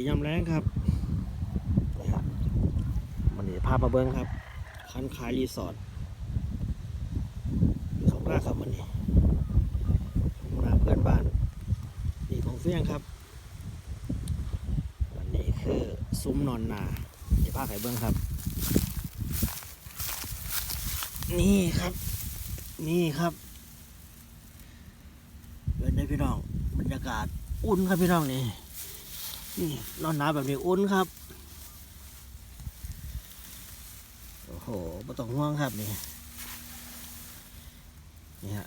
ดียามแรงครับนี่ครับวันนี้พามาเบิ้งครับ คันขายรีสอร์ทสองหน้าครับวันนี้หน้าเพื่อนบ้านนี่ของเฟี้ยงครับ วันนี้คือซุ้มนอนนาเดี๋ยวพาไข่เบิ้งครับ นี่ครับ นี่ครับเป็นได้พี่น้องบรรยากาศอุ่นครับพี่น้องนี่ นี่นอนหนาวแบบนี้อุ่นครับ โอ้โหไม่ต้องห่วงครับนี่ นี่ฮะ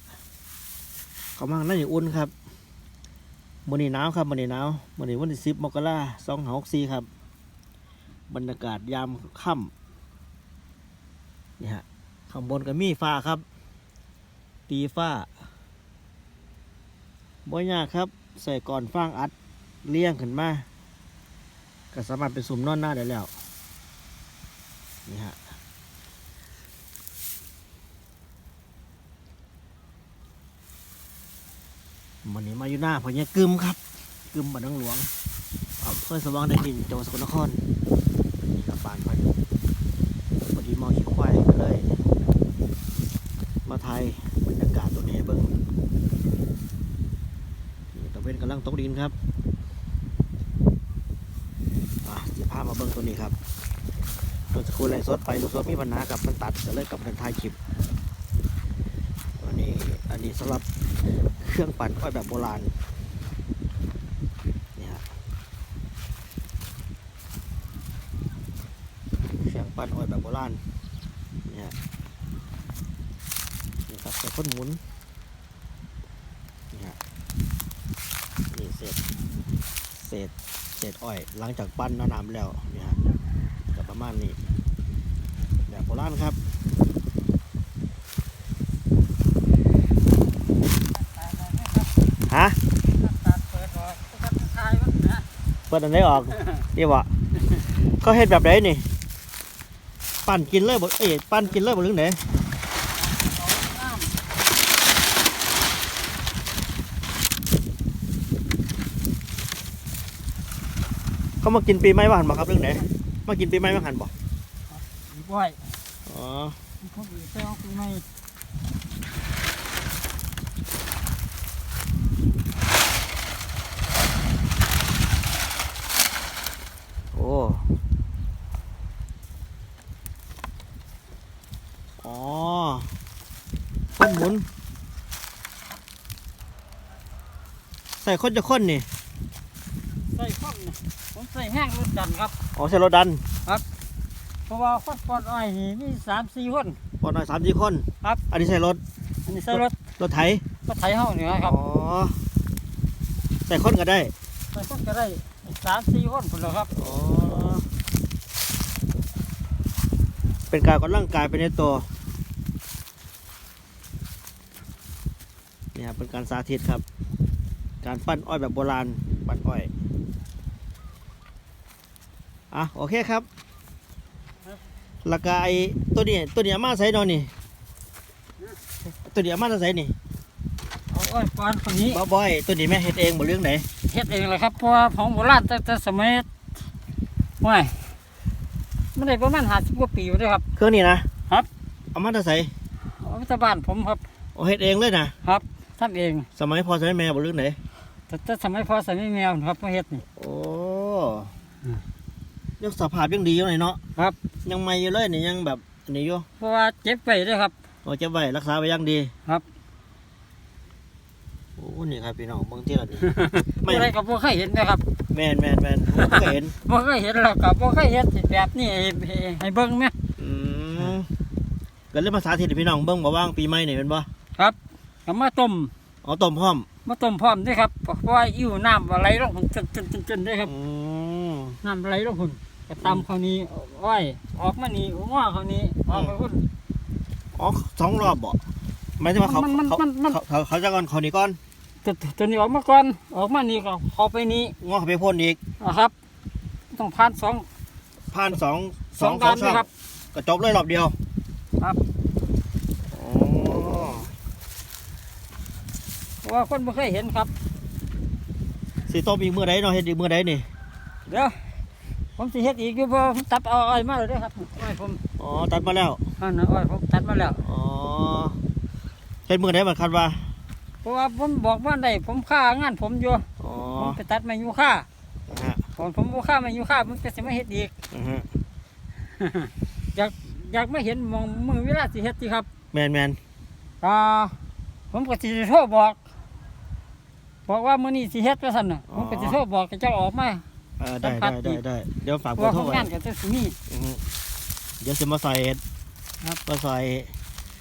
เขามานั่นอยู่อุ่นครับมันนี่หนาวครับมันนี่หนาวมันนี่วันที่สิบมกราสองหกสี่ครับ บรรยากาศยามค่ำนี่ฮะ ข้างบนก็มีฟ้าครับ ตีฟ้าบ่ยากครับ ใส่ก่อนฟางอัดเลี้ยงขึ้นมา ก็สามารถเป็นสุ่มนอนหน้าได้แล้วนี่ฮะวันนี้มาอยู่หน้าพญากึมครับ กึมบ้านหนองหลวงอำเภอสว่างแดนดินจังหวัดสกลนครนี่ครับบ้านเพันพอดีมองขี้ควายก็เลย มาไทยบรรยากาศตัวนี้ให้เบิ้งตะเวนกำลังตกดินครับอะจะพามาเบิ้งตัวนี้ครับเมื่อ สดไปลูกสดมีปัญหากับมันตัดก็เลยกับมาถ่ายคลิปอันนี้อันนี้สำหรับเครื่องปั่นอ้อยแบบโบราณนี่ฮะเครื่องปั่นอ้อยแบบโบราณนี่ฮะนี่ครับใส่ข้นหมุนนี่ฮะนี่เศษเศษเศษอ้อยหลังจากปั้นน้ำน้ำแล้วนี่ฮะก็ประมาณนี้ แบบโบราณครับฮะเปิดอันไหนออกนี่วะเขาเฮ็ดแบบไหนนี่ ปั้นกินเลยบ่เอ้ยปั้นกินเลยบ่หรือไหนเขามากินปีใหม่มาหันบ่ครับเรื่องไหนมากินปีใหม่มาหันบ่อีก ไว้อ๋อพวกอีกเจ้าคือไม่โอ้อ๋อคนหมุน ใส่คนจะคนนี่ ใส่ข้อมเนี่ยผมใส่แห้งรถดันครับ อ๋อใส่รถดันเพ ราะว่าข้อปอดอ้อยนี่มีสามสี่คน ปอดหน่อยสามสี่คนครับ อันนี้ใส่รถอันนี้ใส่รถรถไถรถไถเฮานี่นะครับอ๋อใส่คนก็ได้ใส่คนก็ได้สามสี่คนพุ่นแล้วครับอ๋อเป็นการกำลังกายไปในตัวนี่ครับเป็นการสาธิตครับ การปั้นอ้อยแบบโบราณปั้นอ้อยอะโอเคครับ แล้วก็ไอ้ตัวนี้ตัวนี้เอามาใส่นอนนี่ตัวนี้เอามาใส่นี่เอาอ้อยปานคนนี้บ่บ่อยตัวนี้แม่เฮ็ดเองบ่เรื่องไหนเฮ็ดเองเลยครับเพราะว่าของโบราณตั้งแต่สมัยว่ายไม่ได้ประมาณห้าสิบกว่าปีแล้วครับ เครื่องนี้นะครับเอามาใส่เอามาจากบ้านผมครับโอ้เฮ็ดเองเลยนะทำเอง สมัยพ่อสมัยแม่บ่เรื่องไหนแต่แต่สมัยพ่อสมัยแมวครับมาเฮ็ดนี่โอ้อืม ยังสภาพยังดีอยู่เลยเนาะครับ ยังใหม่อยู่เลยนี่ยังแบบอันนี้อยู่เพราะว่าเจ็บไปด้วยครับ โอ้เก็บไว้รักษาไว้อยังดีครับ โอ้นี่ครับพี่น้องเบิ่งที่ละนี่ ไม่อะไรก็บ่เคยเห็นนะครับแม่นแม่นแม่นผมก็เห็น บ่เคยเห็นแล้วก็บ่เคยเห็นแบบนี้ให้ให้ให้เบิ่งแม่ อืมก็เลยมาสาธิตให้พี่น้องเบิ่งบ่ว่างปีใหม่นี่เป็นบ่ก็มาต้มเอาต้มพร้อมมาต้มพร้อมด้วยครับเพราะว่าอิ่วน้ำไหลลงจนจนจนจนด้วยครับอืมน้ำไหลลงหุ่น ก็ตำเขานี้อ้อยออกมานี่ง้อเขานี้ออกไปหุ่น อ๋อสองรอบบ่หมายถึงว่าเขามันมันเขามันมันเขาเขาเขาจะก่อนเขานี่ก่อนตัวตัวนี้ออกมาก่อนออกมานี่ก็เข้าไปนี้งอเขาไปพ่นอีกนะครับ ต้องผ่านสองผ่านสองสองด้านช่ด้วยครับ ก็จบเลยรอบเดียวครับ อ๋อเพราะว่าคนไม่เคยเห็นครับ สิต้มอีกมื้อใดเนาะเฮ็ดอีกมื้อใดนี่ เดี๋ยว ผมสิเฮ็ดอีกอยู่บ่ผมตัดเอาอ้อยมาแล้วเด้อครับอ้อยผมอ๋อตัดมาแล้วอันนั้นอ้อยผมตัดมาแล้วอ๋อเฮ็ดมือได้บัดคันว่าเพราะว่าผมบอกว่าได้ผมค่างานผมอยู่อ๋อผมไปตัดไม้ยูค่านะฮะผมผมบ่ค่าไม้ยูค่าผมจะสิมาเฮ็ดอีก อือฮึอยากอยากมาเห็นหมองมือเวลาสิเฮ็ดสิครับแมนแมนอ่าผมก็สิโทรบอก บอกว่ามื้อนี้สิเฮ็ดว่าซั่นน่ะผมก็สิโทรบอกให้เจ้าออกมา เออได้สัมผัได้สได้อีกได้เดี๋ยวฝากเพเบอราะร์ว่าโทรผมไว้งานก็จะสิมีอือฮึเดี๋ยวสิมาใส่เอ็ดครับมาใส่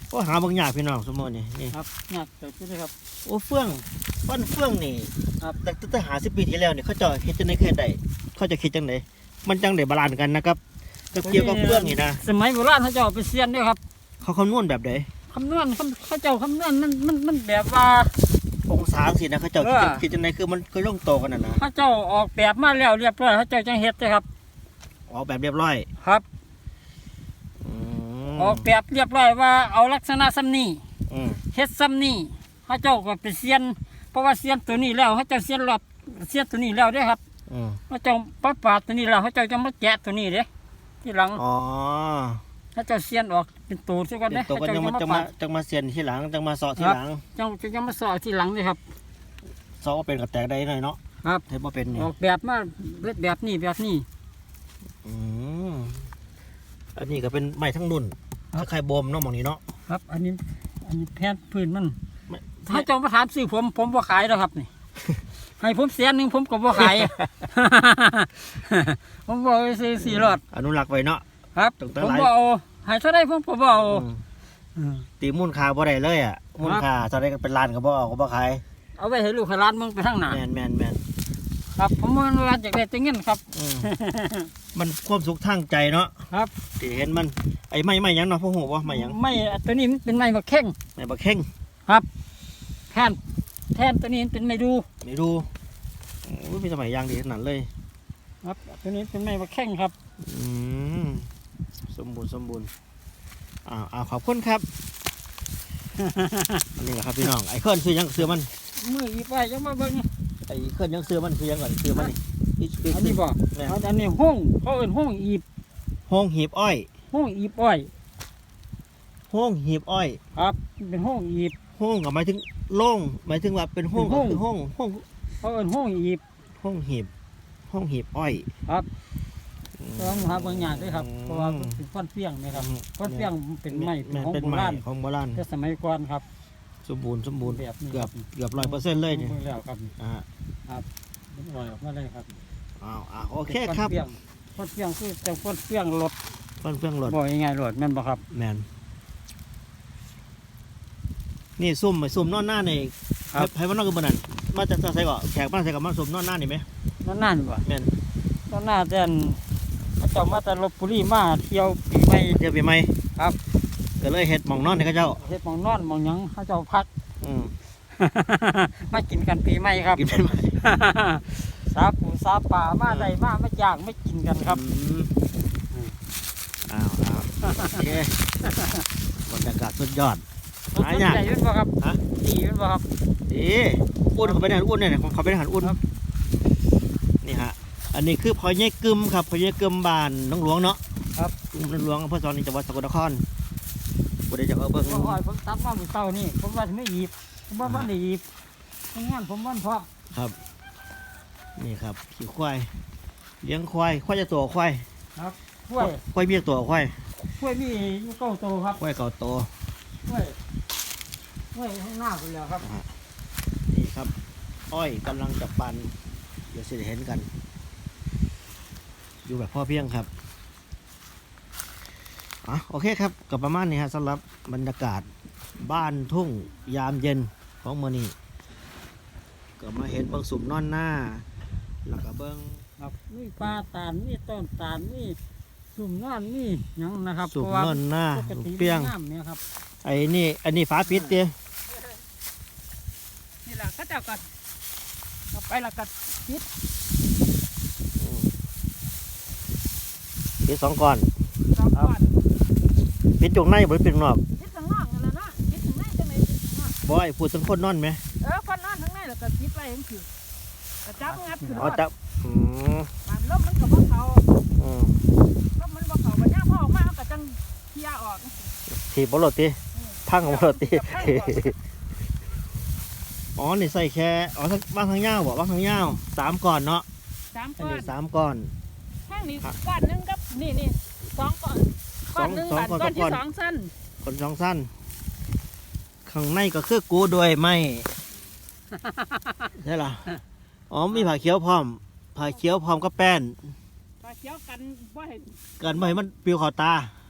โอ้หาบางอย่างพี่น้องสมมุตินี่นี่ครับงานเกิดขึ้นเลยครับ โอ้เฟื่องฟันเฟื่องนี่ครับแต่ตั้งแต่หาสิบปีที่แล้วนี่เขาเจะเฮ็ดจังได๋แค่ใดเขาจะคิดจังไดมันจังได้บาลานซ์กันนะครับกับเกี่ยวกับเฟื่องนี่นะสมัยโบราณเขาเจ้าเอาไปเสียนด้วยครับ เขาคำนวณแบบใดคำนวณคำเขาเจ้าคำนวณมันมันมันแบบว่า องศาสินะเขาเจ้าเอคิดอคิดจังไดคือมันคือลงโตกันน่ะนะเขาเจ้าออกแบบมาแล้วเรียบร้อยเขาเจ้าจังเฮ็ดเลยครับ ออกแบบเรียบร้อยครับอืมออกแบบเรียบร้อยว่าเอาลักษณะซ้ำนี้อืมเฮ็ดซ้ำนี้เขาเจ้าก็ไปเสียน เพราะว่าเสียนตัวนี้แล้วเขาเจ้าเสียนรอบเสียนตัวนี้แล้วเด้อครับอืมเขาเจ้าปะปาดตัวนี้แล้วเขาเจ้าจะมาแกะตัวนี้เด้ที่หลังอ๋อ เขาเจ้าเสียนออกเป็นตัวซะก่อนเป็เด้นตัวก็เขายัเจ้างมาจะจังมามาปาดจังมาเซียนที่หลังจังมาเสาะที่ครับหลังจังจะมาสอที่หลังเลยครับ เสาะก็เป็นกับแตกได้หน่อยเนาะครับเทปบ่เป็นนี่ออกแบบมาแบบนี้แบบนี้ อืมอันนี้ก็เป็นไม้ทั้งนุ่นครับคล้ายๆบ่มเนาะหมองนี้เนาะ ครับ อันนี้ อันนี้แผ่นพื้นมัน ไม่ ถ้าเจ้ามาถามซื้อผมผมบ่ขายแล้วครับนี่ ให้ผมเสียหนึ่งผมก็บ่ขาย ผมบอกไปซื้อสี่รอดอนุรักษ์ไว้เนาะ ครับตั้งแต่ผมหลาย บ่เอาให้เท่าได้ผมก็บ่เอาอืมอืมตีมูลค่าบ่ได้เลยอะมูลค่าเท่าไดก็เป็นล้านก็บ่เอาก็บ่ขายเอาไว้ให้ลูกให้หลานมึงไปทางหน้าแม่นแม่นแม่นครับ ผมมันว่าอยากได้แต่เงินครับ อืมมันความสุขทางใจเนาะครับ ที่เห็นมันไอ้ไม้ไม้หยังเนาะพ่อฮู้บ่ไม้หยังไม่ตัวนี้มันเป็นไม้บักแข้งไม้บักเข่งแท่นแท่นตัวนี้มันเป็นไม้ดูไม่ดูโอ้ยมีสมัยยางดีขนาดเลย ครับ ตัวนี้เป็นไม้บักแข้งครับ อืมส มบูรณ์สมบูรณ์อ้าวอ้าวขอบคุณครับ อันนี้แหละครับพี่น้องไอ้เคลื่อนซื้อยังซื้อมันมืออีกไปยังมาเบิ่งไอ้เคลื่อนยังซื้อมันซื้อยังก่อนซื้อมันนี่นี่คืออันนี้บ่แม่อันนี้ห้องเขาเอิ้นห้องอีบห้องหีบอ้อยห้องอีบอ้อยห้องหีบอ้อย ครับเป็นห้องอีบห้องกับหมายถึงโล่งหมายถึงว่าเป็นห้องเป็นห้ก็องคือห้องห้องเขาเอิ้นห้องอีบห้องหีบห้องหีบอ้อย ครับอืม ต้องหาบางอย่างด้วยครับเพราะว่ามันเป็นก้อนเฟี้ยงนะครับก้อนเฟี้ยงมันเป็นไม้เป็นแม่นของเป็นโบไม้ราณของโบราณแต่สมัยก่อนครับ สมบูรณ์สมบูรณ์แบบนี้ เกือบเกือบร้อยเปอร์เซ็นต์เลยเนี่ยบิ่งแล้วครับอ่ามันลอยออกมาเลยครับอ้าวอ้าวโอเคครับเป็นก้อนเฟี้ยงก้อนเฟี้ยงคือแต่ก้อนเฟี้ยงรถเพื่อนเพื่อนรถบ่ยังไงรถแม่นบ่ครับแมนนี่ซุ่มไปซุ่มนอนหน้าในครับให้มันนอกกันบนนั้นมาจากใส่ก่อนแขกบ้านใส่กับมาซุ่มนอนหน้านี่ไหมนั่นนั่นบ่แมนตอนหน้าแต่น เขาเจ้ามาแต่ลบบุรีมาเที่ยวปีใหม่เดี๋ยวไปไหมครับ ก็เลยเฮ็ดหมองนอนให้เขาเจ้าเฮ็ดหมองนอนหมองหยังเขาเจ้าพัก อืม มากินกันปีใหม่ครับกินเป็นไหมสาปูสาป่ามาได้มามาย่างไม่กินกันครับอืมอืมอ้าวอ้าวโอเคบรรยากาศสุดยอด หายากใหญ่ยุ่นบ่ครับฮะ ดียุ่นบ่ครับดีอ้วนเขาไปไหนอ้วนเนี่ยเขาไปไหนหันอ้วนครับนี่ฮะ อันนี้คือพอเยกึมครับพอเยกึมบ้านน้องหลวงเนาะครับน้องหลวงอำเภอสอนนี่จังหวัดสกลนครบ่ได้จากเอาเบิ่งโอ้ยผมตัดมาเมื่อเช้านี่ผมว่าจะไม่หยิบผมว่าวันได้หยิบทำงานผมวันเพาะครับ นี่ครับขี่ควายเลี้ยงควายควายจะตัวควายกล้วยควายเมียตัวควายกล้วยมีอยู่เก้าโตครับควายเก่าโตกล้วยกล้วยข้างหน้าไปแล้วครับนี่ครับ อ้อยกำลังจะปันเดี๋ยวสิได้เห็นกัน อยู่แบบพ่อเพียงครับอะโอเคครับกับประมาณนี้ฮะสำหรับบรรยากาศบ้านทุ่งยามเย็นของเมือนี้ก็มาเห็นเบิงสุ่มนอนหน้า แล้วก็เบิงครับมีปลาตาลมีต้นตาลมีสุ่มนอนมีหยังนะครับสุ่มเพราะว่านอนหน้าปกติเปียง น้ำเนี่ยครับไอ้นี่อันนี้ฝาปิดเตี้ยนี่แหละก็เจ้าก็เอาไปและก็ปิด สองก้อนสองก้อนปิดจงในบ่ได้ปิดข้างนอกยึดข้างนอกนั่นแหละเนาะยึดข้างในจังไหนยึดข้างนอกบ่ไอ้พูดถึงคนนอนไหมเออคนนอนข้างในแล้วก็ยึดไปเห็นสิกระจับงัดขึ้นอ๋อจับอืมบานลมมันก็บ่เขาอืมลมมันบ่เขาบัดย่ามพอออกมามันก็จังเคลียร์ออกถีบบอลตีพังของบอลตีกับไผ่ก่อน อ๋อนี่ใส่แค่ อ๋อว่างทางยาวบ่ว่างทางยาวสามก่อนเนาะสามอันก้อนนี้สามก่อน ข้างนี้ก้อนหนึงกับนี่นี่สองก้อนสก้อองนหนึงสองบานก้อนก้อนที่ก้อน สองสั้นคนสองสั้นข้างในก็คือกูด้วยไม่ใช่หรออ๋อมีผ้าเขียวพร้อมผ้าเขียวพร้อมกับแป้นปลาเขียวกันบ่ให้กันไม่ให้มันปลิวเขอตาค